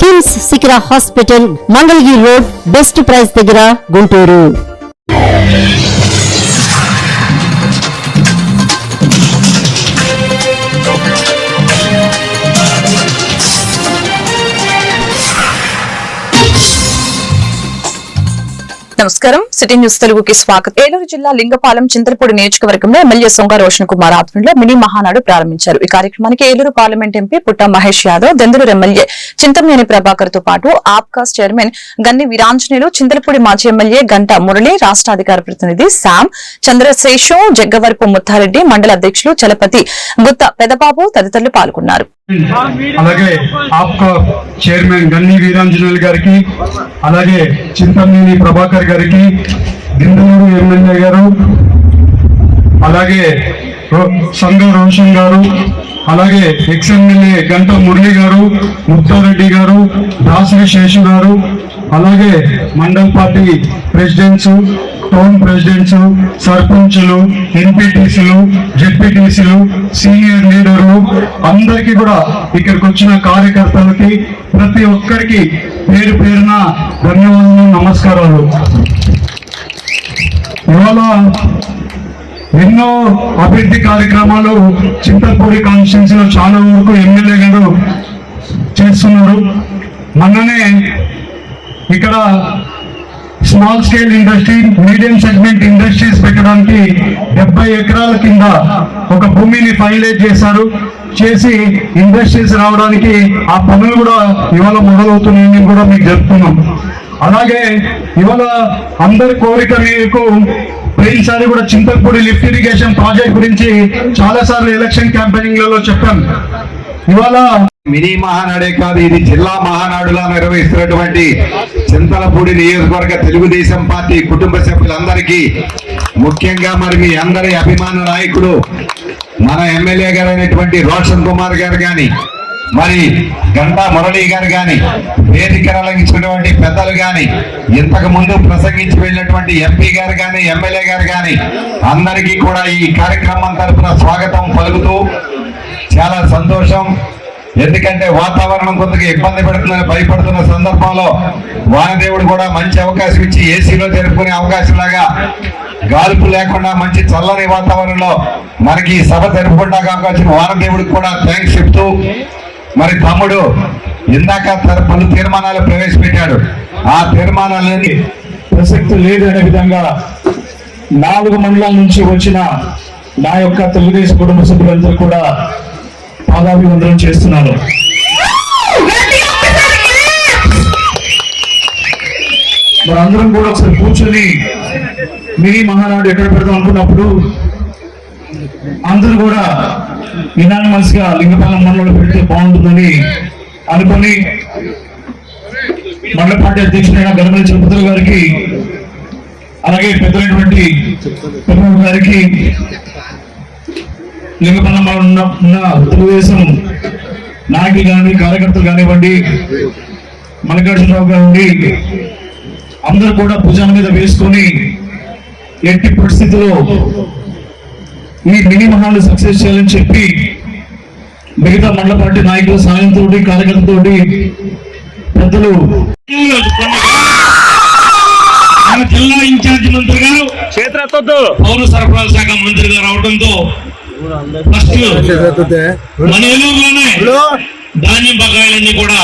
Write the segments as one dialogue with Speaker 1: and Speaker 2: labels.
Speaker 1: KIMS Sikhara hospital Mangalagiri road best price దగ్గర గుంటూరు.
Speaker 2: నమస్కారం. City news తెలుగుకి స్వాగతం. ఏలూరు జిల్లా లింగపాలెం చింతలపూడి నియోజకవర్గంలో ఎమ్మెల్యే సొంగ రోషన్ కుమార్ ఆధ్వర్యంలో మినీ మహానాడు ప్రారంభించారు. ఈ కార్యక్రమానికి Eluru parliament MP Putta Mahesh Yadav Denduluru MLA Chintamaneni ప్రభాకర్తో పాటు ఆప్కాస్ చైర్మన్ గన్ని వీరాంజనేయులు చింతలపూడి మాజీ ఎమ్మెల్యే గంట మురళి రాష్ట్ర అధికార ప్రతినిధి శామ్ చంద్రశేషు జగ్గవరపు ముత్తారెడ్డి మండల అధ్యక్షులు చలపతి గుత్త పెదబాబు తదితరులు పాల్గొన్నారు. Hmm.
Speaker 3: అలాగే ఆప్కా చైర్మన్ గన్ని వీరాంజనేయులు గారికి అలాగే చింతమనేని ప్రభాకర్ గారికి గిందలూరు ఎమ్మెల్యే గారు అలాగే రో- రోషన్ గారు అలాగే ఎక్స్ ఎమ్మెల్యే గంట మురళి గారు ముత్తారెడ్డి గారు దాసరి శేషు గారు అలాగే mandal party presidents town presidents సర్పంచులు ఎంపీటీసీలు జెడ్పీటీసీలు సీనియర్ లీడర్లు అందరికీ కూడా ఇక్కడికి వచ్చిన కార్యకర్తలకి ప్రతి ఒక్కరికి పేరు పేరున ధన్యవాదాలు నమస్కారాలు. ఇవాళ ఎన్నో అభివృద్ధి కార్యక్రమాలు చింతలపూడి కాన్స్టిట్యున్సీలో చాలా వరకు ఎమ్మెల్యే గారు చేస్తున్నారు. మొన్ననే ఇక్కడ small scale industry medium segment industries పెట్టడానికి డెబ్బై ఎకరాల కింద ఒక భూమిని ఫైనలైజ్ చేశారు. చేసి ఇండస్ట్రీస్ రావడానికి ఆ పనులు కూడా ఇవాళ మొదలవుతున్నాయని కూడా మీకు చెప్తున్నాం అలాగే ఇవాళ అందరి కోరిక మీకు పోయినసారి కూడా చింతలపూడి లిఫ్ట్ ఇరిగేషన్ ప్రాజెక్ట్ గురించి చాలా సార్లు ఎలక్షన్ క్యాంపెయినింగ్లలో చెప్పాను. ఇవాళ
Speaker 4: మినీ మహానాడే కాదు ఇది జిల్లా మహానాడులా నిర్వహిస్తున్నటువంటి చింతలపూడి నియోజకవర్గ తెలుగుదేశం పార్టీ కుటుంబ సభ్యులందరికీ ముఖ్యంగా మరి మీ అందరి అభిమాన నాయకుడు మన ఎమ్మెల్యే గారైనటువంటి రోషన్ కుమార్ గారు కానీ మరి గంటా మురళి గారు కానీ వేదిక అలంకించినటువంటి పెద్దలు కానీ ఇంతకు ముందు ప్రసంగించి వెళ్ళినటువంటి ఎంపీ గారు కానీ ఎమ్మెల్యే గారు కానీ అందరికీ కూడా ఈ కార్యక్రమం తరపున స్వాగతం పలుకుతూ చాలా సంతోషం. ఎందుకంటే వాతావరణం కొద్దిగా ఇబ్బంది పెడుతుందని భయపడుతున్న సందర్భంలో వానదేవుడు కూడా మంచి అవకాశం ఇచ్చి ఏసీలో జరుపుకునే అవకాశం లాగా గాలుపు లేకుండా మంచి చల్లని వాతావరణంలో మనకి సభ జరుపుకుంటాక అవకాశం వానదేవుడికి కూడా థ్యాంక్స్ చెప్తూ మరి తమ్ముడు ఇందాక పలు తీర్మానాలు ప్రవేశపెట్టాడు. ఆ తీర్మానాలని
Speaker 3: ప్రసక్తి లేదు అనే విధంగా నాలుగు మండలాల నుంచి వచ్చిన నా యొక్క తెలుగుదేశం కుటుంబ సభ్యులందరూ కూడా పాదాభివందనం చేస్తున్నాను. మరి అందరం కూడా ఒకసారి కూర్చొని మినీ మహానాడు ఎక్కడ పెడదాం అనుకున్నప్పుడు అందరూ కూడా ఇనానిమస్గా లింగపాలెం మండలంలో పెడితే బాగుంటుందని అనుకొని మండల పార్టీ అధ్యక్షుడైన గణపతి తిరుపతి గారికి అలాగే పెద్దలైనటువంటి గారికి లింగపల్లంలో ఉన్న ఉన్న తెలుగుదేశం నాయకులు కానీ కార్యకర్తలు కానివ్వండి మల్లికార్జునరావు గారిని అందరూ కూడా భుజాల మీద వేసుకొని ఎట్టి పరిస్థితిలో ఈ మినీ మహాలు సక్సెస్ చేయాలని చెప్పి మిగతా మండల పార్టీ నాయకుల సాయంతో కార్యకర్తలతోటి పెద్దలు మన జిల్లా ఇన్ఛార్జ్ మంత్రి గారు
Speaker 5: చేతులెత్తొద్దు
Speaker 3: పౌర సరఫరాల శాఖ మంత్రిగా రావడంతో ఫస్ట్ మన ఏలూరులోనే
Speaker 5: ధాన్యం బకాయిలన్నీ కూడా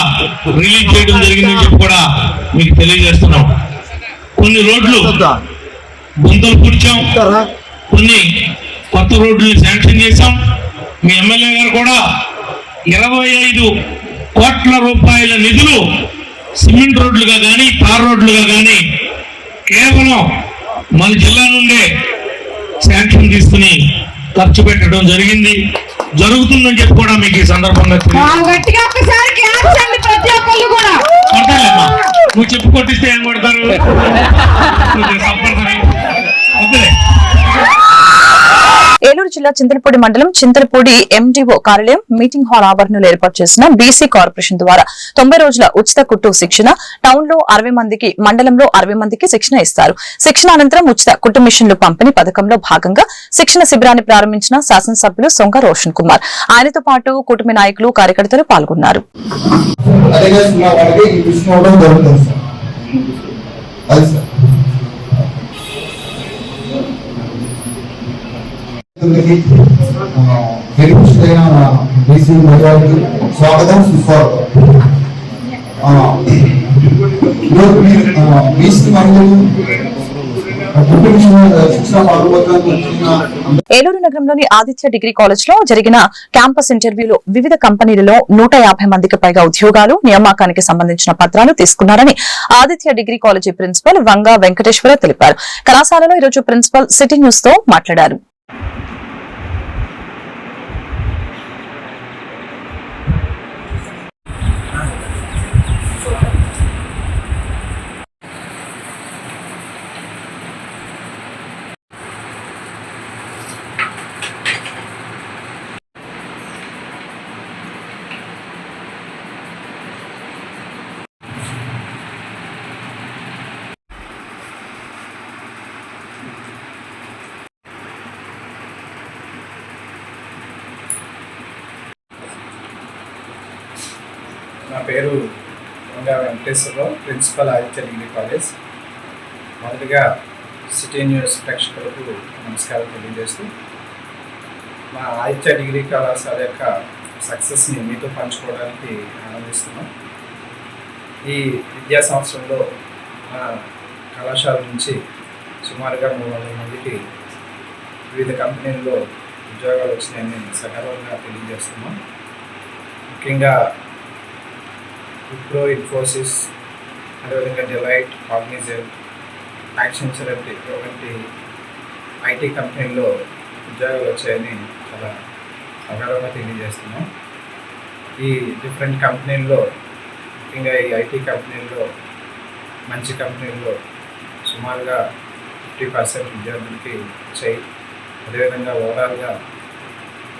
Speaker 5: రిలీజ్ చేయడం జరిగిందని చెప్పి కూడా మీకు తెలియజేస్తున్నాం. కొన్ని రోడ్లు గుంతలు పూడ్చాం. కొన్ని కొత్త రోడ్లు శాంక్షన్ చేశాం. మీ ఎమ్మెల్యే గారు కూడా ఇరవై ఐదు కోట్ల రూపాయల నిధులు సిమెంట్ రోడ్లుగా కానీ తార్ రోడ్లుగా కానీ కేవలం మన జిల్లా నుండే శాంక్షన్ తీసుకుని ఖర్చు పెట్టడం జరిగింది. జరుగుతుందని చెప్పి కూడా మీకు ఈ సందర్భంగా నువ్వు చెప్పు కొట్టిస్తే ఏం కొడతారు? తప్పనిసరి.
Speaker 2: ఏలూరు జిల్లా చింతలపూడి మండలం చింతలపూడి ఎండిఓ కార్యాలయం మీటింగ్ హాల్ ఆవరణలో ఏర్పాటు చేసిన బీసీ కార్పొరేషన్ ద్వారా తొంభై రోజుల ఉచిత కుట్టు శిక్షణ టౌన్లో అరవై మందికి మండలంలో అరవై మందికి శిక్షణ ఇస్తారు. శిక్షణ అనంతరం ఉచిత కుట్టు మిషన్లు పంపిణీ పథకంలో భాగంగా శిక్షణ శిబిరాన్ని ప్రారంభించిన శాసనసభ్యులు సొంగ రోషన్ కుమార్. ఆయనతో పాటు కుటుంబ నాయకులు కార్యకర్తలు పాల్గొన్నారు.
Speaker 6: అదే వాళ్ళకి సార్. అందరికీ, బీసీ మహిళలకు స్వాగతం సుస్వాగతం బీసీ మహిళలు
Speaker 2: ఏలూరు నగరంలోని ఆదిత్య డిగ్రీ కాలేజ్లో జరిగిన క్యాంపస్ ఇంటర్వ్యూలో వివిధ కంపెనీలలో నూట యాభై మందికి పైగా ఉద్యోగాలు నియామకానికి సంబంధించిన పత్రాలు తీసుకున్నారని Aditya degree college principal Vanga Venkateswara తెలిపారు. కళాశాలలో ఈరోజు ప్రిన్సిపల్ సిటీ న్యూస్తో మాట్లాడారు
Speaker 7: నా పేరు Vanga Venkateswara Rao principal Aditya degree college. మొదటిగా సిటీ న్యూస్ ప్రేక్షకులకు నమస్కారం తెలియజేస్తూ మా ఆదిత్య డిగ్రీ కళాశాల యొక్క సక్సెస్ని మీతో పంచుకోవడానికి ఆనందిస్తున్నాం. ఈ విద్యా సంవత్సరంలో మా కళాశాల నుంచి సుమారుగా మూడు వందల మందికి వివిధ కంపెనీల్లో ఉద్యోగాలు వచ్చినాయని సగర్వంగా తెలియజేస్తున్నాం. ముఖ్యంగా విప్రో ఇన్ఫోసిస్ అదేవిధంగా డిలైట్ కాగ్నిజెంట్ సెలబ్రిటీ వంటి ఐటీ కంపెనీల్లో ఉద్యోగాలు వచ్చాయని చాలా సగర్వంగా తెలియజేస్తున్నాం. ఈ డిఫరెంట్ కంపెనీల్లో ముఖ్యంగా ఈ ఐటీ కంపెనీల్లో మంచి కంపెనీల్లో సుమారుగా ఫిఫ్టీ పర్సెంట్ విద్యార్థులకి వచ్చాయి. అదేవిధంగా ఓవరాల్గా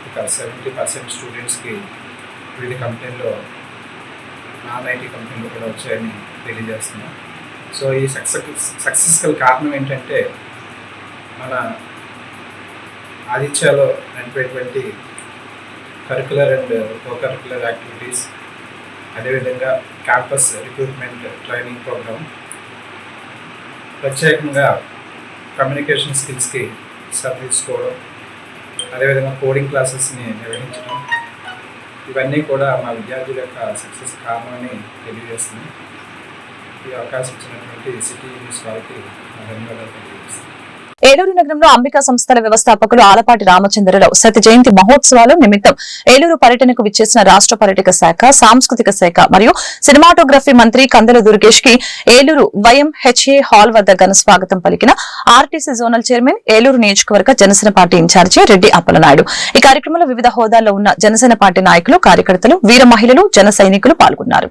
Speaker 7: ఒక సెవెంటీ పర్సెంట్ స్టూడెంట్స్కి వివిధ కంపెనీల్లో నాన్ ఐటీ కంపెనీలు కూడా వచ్చాయని తెలియజేస్తున్నాం. సో ఈ సక్సెస్ సక్సెస్ఫుల్ కారణం ఏంటంటే మన ఆదిత్యలో నడిపేటువంటి curricular and co curricular activities అదేవిధంగా క్యాంపస్ రిక్రూట్మెంట్ ట్రైనింగ్ ప్రోగ్రామ్ ప్రత్యేకంగా కమ్యూనికేషన్ స్కిల్స్కి శ్రద్ధ తీసుకోవడం అదేవిధంగా కోడింగ్ క్లాసెస్ని నిర్వహించడం ఇవన్నీ కూడా మా విద్యార్థుల యొక్క సక్సెస్ కారణమని తెలియజేస్తుంది. ఈ అవకాశం ఇచ్చినటువంటి సిటీ న్యూస్ వారికి ధన్యవాదాలు తెలియజేస్తుంది
Speaker 2: ఏలూరు నగరంలో అంబికా సంస్థల వ్యవస్థాపకులు ఆలపాటి రామచంద్రరావు శత జయంతి మహోత్సవాల నిమిత్తం ఏలూరు పర్యటనకు విచ్చేసిన రాష్ట్ర పర్యాటక శాఖ సాంస్కృతిక శాఖ మరియు సినిమాటోగ్రఫీ మంత్రి కందల దుర్గేష్కి ఏలూరు వైఎంహెచ్ఏ హాల్ వద్ద ఘన స్వాగతం పలికిన ఆర్టీసీ జోనల్ చైర్మన్ ఏలూరు నియోజకవర్గ జనసేన పార్టీ ఇన్ఛార్జి రెడ్డి అప్పలనాయుడు. ఈ కార్యక్రమంలో వివిధ హోదాల్లో ఉన్న జనసేన పార్టీ నాయకులు కార్యకర్తలు వీర మహిళలు జన సైనికులు పాల్గొన్నారు.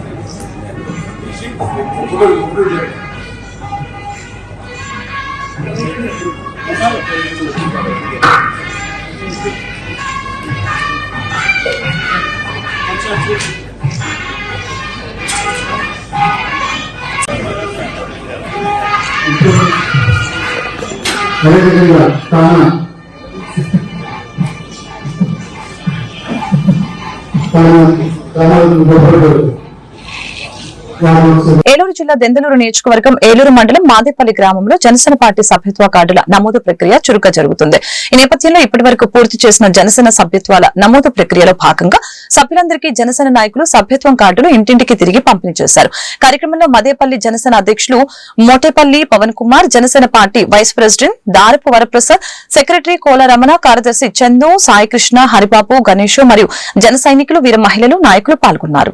Speaker 6: 그걸 모르게 잘해드립니다. 다만, 다만, 다만, 못 벌어요.
Speaker 2: ఏలూరు జిల్లా దెందలూరు నియోజకవర్గం ఏలూరు మండలం మాదేపల్లి గ్రామంలో జనసేన పార్టీ సభ్యత్వ కార్డుల నమోదు ప్రక్రియ చురుగ్గా జరుగుతుంది. ఈ నేపథ్యంలో ఇప్పటి వరకు పూర్తి చేసిన జనసేన సభ్యత్వాల నమోదు ప్రక్రియలో భాగంగా సభ్యులందరికీ జనసేన నాయకులు సభ్యత్వం కార్డులు ఇంటింటికి తిరిగి పంపిణీ చేశారు. కార్యక్రమంలో మదేపల్లి జనసేన అధ్యక్షులు Motepalli Pawan Kumar Janasena party vice president Darapu Varaprasad secretary కోలరమణ కార్యదర్శి చందు సాయికృష్ణ హరిబాబు గణేష్ మరియు జన సైనికులు వీర మహిళలు నాయకులు పాల్గొన్నారు.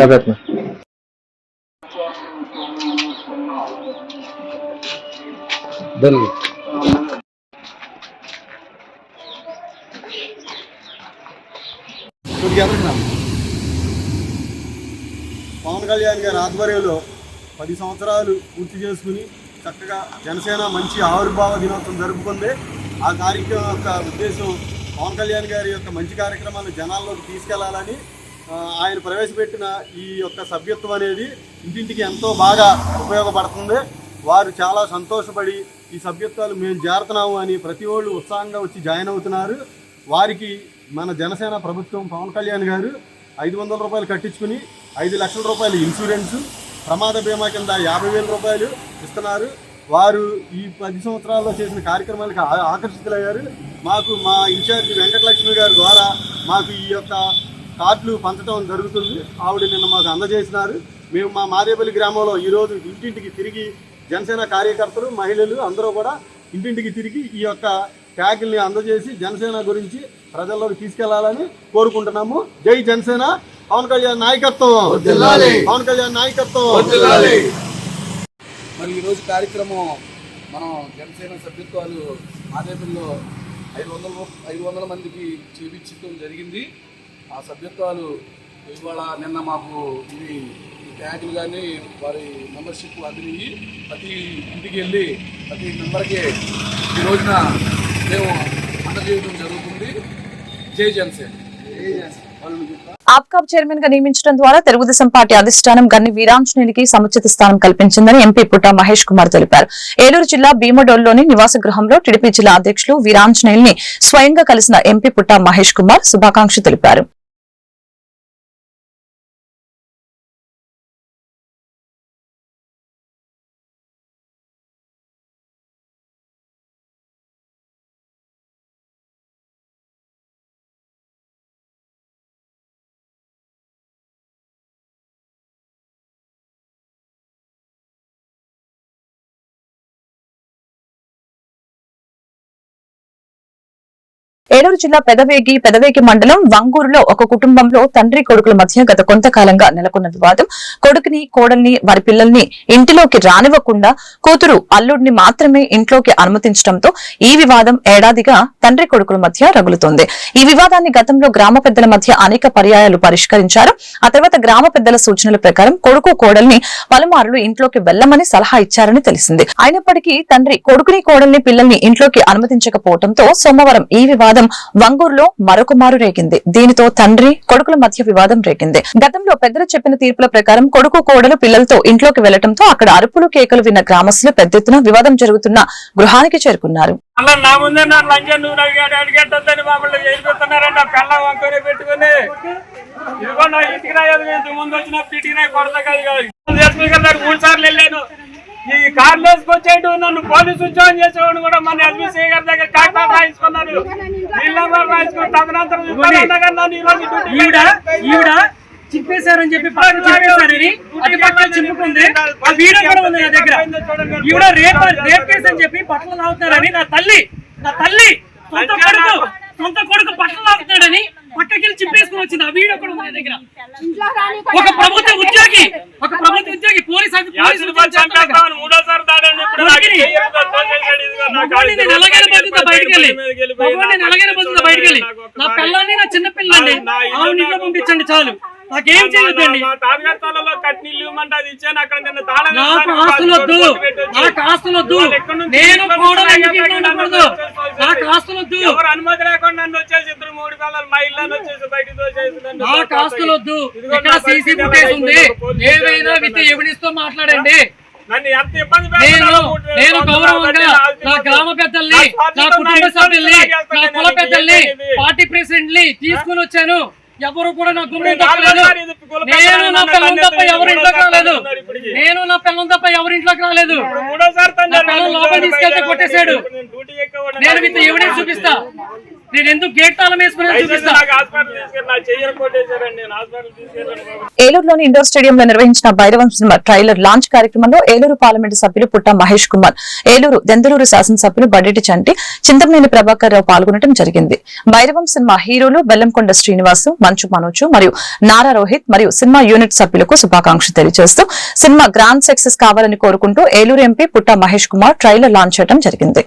Speaker 8: ఉంది చదువుతున్నా డన్
Speaker 9: పవన్ కళ్యాణ్ గారి ఆధ్వర్యంలో పది సంవత్సరాలు పూర్తి చేసుకుని చక్కగా జనసేన మంచి ఆవిర్భావ దినోత్సవం జరుపుకుంది. ఆ కార్యక్రమం యొక్క ఉద్దేశం పవన్ కళ్యాణ్ గారి యొక్క మంచి కార్యక్రమాలు జనాల్లోకి తీసుకెళ్ళాలని ఆయన ప్రవేశపెట్టిన ఈ యొక్క సభ్యత్వం అనేది ఇంటింటికి ఎంతో బాగా ఉపయోగపడుతుంది. వారు చాలా సంతోషపడి ఈ సభ్యత్వాలు మేము చేరుతున్నాము అని ప్రతి ఒళ్ళు ఉత్సాహంగా వచ్చి జాయిన్ అవుతున్నారు. వారికి మన జనసేన ప్రభుత్వం పవన్ కళ్యాణ్ గారు ఐదు వందల రూపాయలు కట్టించుకుని ఐదు లక్షల రూపాయలు ఇన్సూరెన్సు ప్రమాద బీమా కింద యాభై వేల రూపాయలు ఇస్తున్నారు. వారు ఈ పది సంవత్సరాల్లో చేసిన కార్యక్రమాలకు ఆకర్షితులయ్యారు. మాకు మా ఇన్ఛార్జి వెంకటలక్ష్మి గారి ద్వారా మాకు ఈ యొక్క కార్డులు పంచడం జరుగుతుంది. ఆవిడ నిన్న మాకు అందజేసినారు. మేము మా మాదేపల్లి గ్రామంలో ఈరోజు ఇంటింటికి తిరిగి జనసేన కార్యకర్తలు మహిళలు అందరూ కూడా ఇంటింటికి తిరిగి ఈ యొక్క ట్యాగుల్ని అందజేసి జనసేన గురించి ప్రజల్లోకి తీసుకెళ్ళాలని కోరుకుంటున్నాము. జై జనసేన. పవన్ కళ్యాణ్ నాయకత్వం. పవన్ కళ్యాణ్ నాయకత్వం.
Speaker 10: మరి ఈరోజు కార్యక్రమం మనం జనసేన సభ్యత్వాలు ఆదేశంలో ఐదు వందల ఐదు వందల మందికి చేపించడం జరిగింది. ఆ సభ్యత్వాలు ఇవాళ నిన్న మాకు ఇవి ఈ ట్యాగులు కానీ వారి మెంబర్షిప్ అందినవి ప్రతి ఇంటికి వెళ్ళి ప్రతి మెంబర్కి ఈ రోజున మేము అందజేయడం జరుగుతుంది. జై జనసేన. వాళ్ళని చెప్తా
Speaker 2: ఆప్కాబ్ చైర్మన్గా నియమించడం ద్వారా తెలుగుదేశం పార్టీ అధిష్టానం గన్ని వీరాంజనేయులకి సముచిత స్థానం కల్పించిందని ఎంపీ పుట్ట మహేష్ కుమార్ తెలిపారు. ఏలూరు జిల్లా భీమడోల్లోని నివాస గృహంలో టీడీపీ జిల్లా అధ్యక్షులు వీరాంజనేయుల్ని స్వయంగా కలిసిన ఎంపీ పుట్ట మహేష్ కుమార్ శుభాకాంక్షలు తెలిపారు. ఏలూరు జిల్లా పెదవేగి పెదవేగి మండలం వంగూరులో ఒక కుటుంబంలో తండ్రి కొడుకుల మధ్య గత కొంతకాలంగా నెలకొన్న వివాదం. కొడుకుని కోడల్ని వారి పిల్లల్ని ఇంటిలోకి రానివ్వకుండా కూతురు అల్లుడిని మాత్రమే ఇంట్లోకి అనుమతించడంతో ఈ వివాదం ఏడాదిగా తండ్రి కొడుకుల మధ్య రగులుతోంది. ఈ వివాదాన్ని గతంలో గ్రామ పెద్దల మధ్య అనేక పర్యాయాలు పరిష్కరించారు. ఆ తర్వాత గ్రామ పెద్దల సూచనల ప్రకారం కొడుకు కోడల్ని పలుమార్లు ఇంట్లోకి వెళ్ళమని సలహా ఇచ్చారని తెలిసింది. అయినప్పటికీ తండ్రి కొడుకుని కోడల్ని పిల్లల్ని ఇంట్లోకి అనుమతించకపోవడంతో సోమవారం ఈ వివాదం వంగూరులో మరొక మారు రేగింది. దీనితో తండ్రి కొడుకుల మధ్య వివాదం రేగింది. గతంలో పెద్దలు చెప్పిన తీర్పుల ప్రకారం కొడుకు కోడలు పిల్లలతో ఇంట్లోకి వెళ్ళడంతో అక్కడ అరుపులు కేకలు విన్న గ్రామస్తులు పెద్ద ఎత్తున వివాదం జరుగుతున్న గృహానికి చేరుకున్నారు.
Speaker 11: నా ఇదిగో నా ఇంటికి రాయదు ముందు వచ్చిన కొడతా కాదు మూడు సార్లు వెళ్ళాను. ఈ కార్లు వేసుకొచ్చేటు నన్ను పోలీసు ఉద్యోగం చేసేవాడు కూడా మన ఎస్పీ గారి దగ్గర కాగితాలు రాయించుకున్నారు వీళ్ళందరూ రాయించుకుని తదనంతరం నన్ను ఈ రోజు డ్యూటీకి
Speaker 12: ఈవిడ చింపేశారని చెప్పి పక్కన చింపేశారని అది పక్కన చింపుకుంది ఆ వీడియో కూడా ఉంది నా దగ్గర. ఈవిడ రేప్ రేప్ కేసు అని చెప్పి బట్టలు లాగుతున్నారని నా తల్లి నా తల్లి సొంత కొడుకు సొంత కొడుకు బట్టలు లాగుతున్నాడని పక్కన పక్కకి వెళ్ళి చింపేసుకుని వచ్చింది. ఆ వీడియో కూడా ఉంది దగ్గర. ఒక ప్రభుత్వ ఉద్యోగి ఒక ప్రభుత్వ ఉద్యోగి పోలీస్
Speaker 11: ఇదిగో నా
Speaker 12: నేను ఎలాగైనా బతుకుతా నేను
Speaker 11: నా
Speaker 12: ఎలాగైనా బతుకుతా బయటికి వెళ్ళి
Speaker 11: నాకు
Speaker 12: నా
Speaker 11: ఒక్కసారి-
Speaker 12: పిల్లని నా చిన్న పిల్లండి
Speaker 11: నా ఇల్లు
Speaker 12: ఆవిడ ఇంట్లో
Speaker 11: నాకు-
Speaker 12: పంపించండి చాలు. నాకేం చేయొద్దండి నాకు. ఆస్తులు వద్దు. నాకు ఆస్తులు వద్దు నేను కూడా ఉండకూడదు నాకు ఆస్తులు వద్దు
Speaker 11: ఎవరు అనుమతి లేకుండా నన్ను వచ్చేసి ఇద్దరు మూడు మా ఇల్లు వచ్చేసి బయటికి
Speaker 12: నాకు ఆస్తులు వద్దు ఇక్కడ
Speaker 11: నా
Speaker 12: సీసీ ఫుటేజ్ ఉంది
Speaker 11: స్టేషన్
Speaker 12: విత్ ఎవిడెన్స్తో మాట్లాడండి నేను
Speaker 11: వేల
Speaker 12: గౌరవంగా నా. గ్రామ పెద్దల్ని
Speaker 11: నా
Speaker 12: నా కుటుంబ
Speaker 11: నా
Speaker 12: సభ్యుల్ని నా కుల. పెద్దల్ని. పార్టీ ప్రెసిడెంట్ని తీసుకుని వచ్చాను ఎవరు కూడా నా గుండె నేను నా పిల్లలు తప్ప ఎవరి ఇంట్లోకి రాలేదు. నేను నా పిల్లలు తప్ప ఎవరి ఇంట్లోకి రాలేదు. నా పిల్లలు లోపల తీసుకెళ్తే కొట్టేశాడు.
Speaker 11: నేను
Speaker 12: విత్ ఎవిడెన్స్ చూపిస్తా. నేను ఎందుకు గేట్ తాళం.
Speaker 2: ఏలూరులోని ఇండోర్ స్టేడియంలో నిర్వహించిన భైరవం సినిమా ట్రైలర్ లాంచ్ కార్యక్రమంలో ఏలూరు పార్లమెంటు సభ్యులు పుట్ట మహేష్ కుమార్ ఏలూరు దెందలూరు శాసనసభ్యులు బడ్డెటి చంటి చింతమనేని ప్రభాకర్ రావు పాల్గొనడం జరిగింది. భైరవం సినిమా హీరోలు బెల్లంకొండ శ్రీనివాసు మంచు మనోజు మరియు నారా రోహిత్ మరియు సినిమా యూనిట్ సభ్యులకు శుభాకాంక్షలు తెలియజేస్తూ సినిమా గ్రాండ్ సక్సెస్ కావాలని కోరుకుంటూ Eluru MP Putta Mahesh Kumar trailer launch చేయడం జరిగింది.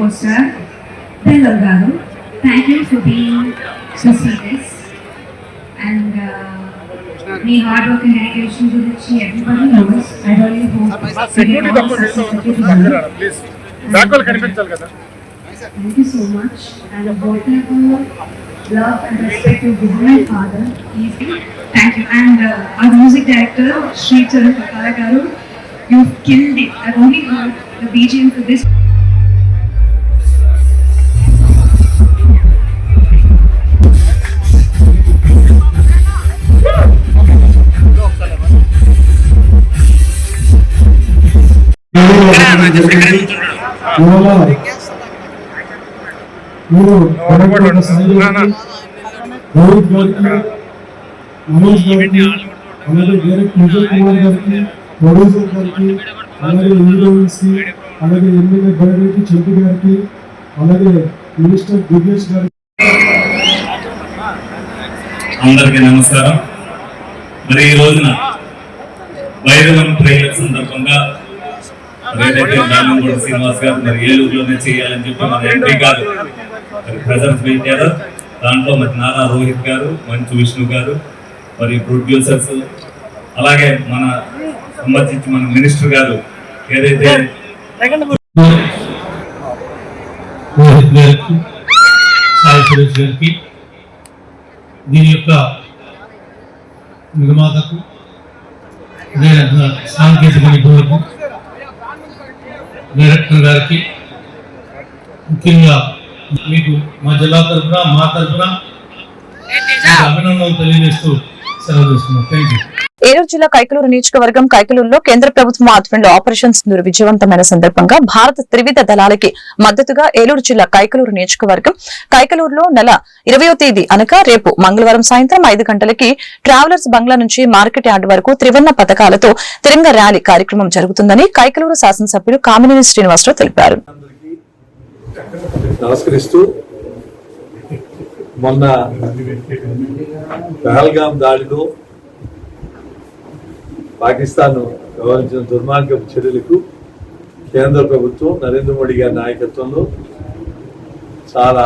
Speaker 13: Co-star, Ben Delgado. Thank you for being so serious. And uh, hard work and dedication to which everybody knows. I really hope we all success together.
Speaker 9: Please back వాళ్ళు కనిపించాలి కదా
Speaker 13: Thank you so much. And whatever love and respect you give my father, he's Thank you. And uh, our music director, Sri Charan Kakala Garu, you've killed it. I've only heard the BGM for this.
Speaker 3: మీరు గారికి, మనోజ్ గారికి అలాగే విజయ్ కుమార్ గారికి producer గారికి అలాగే అలాగే MLA గారికి అలాగే మినిస్టర్ దిగేష్ గారికి
Speaker 5: అందరికీ నమస్కారం. మరి ఈ రోజున భైరవం ట్రైలర్ సందర్భంగా ఏదైతే దానంగూడ శ్రీనివాస్ గారు మరి ఏలూరులోనే చేయాలని చెప్పి మన ఎంపీ గారు మరి ప్రెజెన్స్ పెట్టారు దాంట్లో మరి నారా రోహిత్ గారు మంచు విష్ణు గారు మరి ప్రొడ్యూసర్స్ అలాగే మన సంబంధించి మన మినిస్టర్ గారు ఏదైతే
Speaker 3: రోహిత్ గారికి
Speaker 5: సాయి సురేష్ గారికి దీని యొక్క నిర్మాతకు సాంకేతిక నిపుణులకు డైరెక్టర్ గారికి. ముఖ్యంగా మీకు మా జిల్లా తరఫున మా తరఫున అభినందనలు తెలియజేస్తూ సెలవు తీసుకున్నాం. థ్యాంక్ యూ
Speaker 2: ఏలూరు జిల్లా కైకలూరు నియోజకవర్గం కైకలూరులో కేంద్ర ప్రభుత్వం ఆధ్వర్యంలో ఆపరేషన్ సింధూర్ విజయవంతమైన సందర్భంగా భారత త్రివిధ దళాలకి మద్దతుగా ఏలూరు జిల్లా కైకలూరు నియోజకవర్గం. కైకలూరులో నెల ఇరవయో తేదీ అనగా రేపు మంగళవారం సాయంత్రం ఐదు గంటలకి ట్రావెలర్స్ బంగ్లా నుంచి మార్కెట్ యార్డ్ వరకు త్రివర్ణ పథకాలతో తిరంగ ర్యాలీ కార్యక్రమం జరుగుతుందని కైకలూరు శాసనసభ్యులు కామినేని శ్రీనివాసరావు తెలిపారు.
Speaker 14: మొన్న పహల్గాం దాడిలో పాకిస్తాన్ వ్యవహరించిన దుర్మార్గపు చర్యలకు కేంద్ర ప్రభుత్వం నరేంద్ర మోడీ గారి నాయకత్వంలో చాలా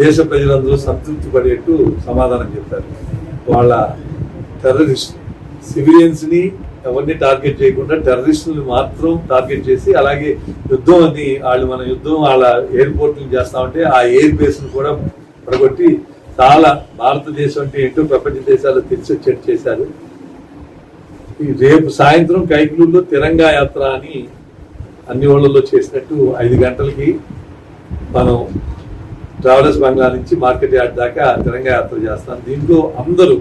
Speaker 14: దేశ ప్రజలందరూ సంతృప్తి పడేట్టు సమాధానం చెప్పారు. వాళ్ళ టెర్రరిస్ట్ సివిలియన్స్ని ఎవరిని టార్గెట్ చేయకుండా టెర్రరిస్టులను మాత్రం టార్గెట్ చేసి అలాగే యుద్ధం అని వాళ్ళు మన యుద్ధం వాళ్ళ ఎయిర్పోర్ట్లు చేస్తా ఉంటే ఆ ఎయిర్ బేస్ను కూడా పడగొట్టి చాలా భారతదేశం అంటే ఏంటో ప్రపంచ దేశాలు తెలిసి వచ్చేట్టు చేశారు. ఈ రేపు సాయంత్రం కైకులూరులో తిరంగా యాత్ర అని అన్ని ఊళ్ళలో చేసినట్టు ఐదు గంటలకి మనం ట్రావెలర్స్ బంగ్లా నుంచి మార్కెట్ యార్డ్ దాకా తిరంగా యాత్ర చేస్తాం. దీంట్లో అందరూ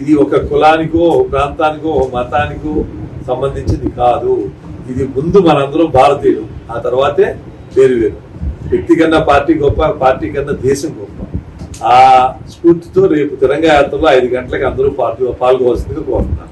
Speaker 14: ఇది ఒక కులానికో ప్రాంతానికో మతానికో సంబంధించింది కాదు. ఇది ముందు మనందరం భారతీయులు ఆ తర్వాతే వేరు వేరు. వ్యక్తి కన్నా పార్టీ గొప్ప పార్టీ కన్నా దేశం గొప్ప. ఆ స్ఫూర్తితో రేపు తిరంగా యాత్రలో ఐదు గంటలకు అందరూ పాల్గొ పాల్గొవలసిందిగా కోరుతున్నాను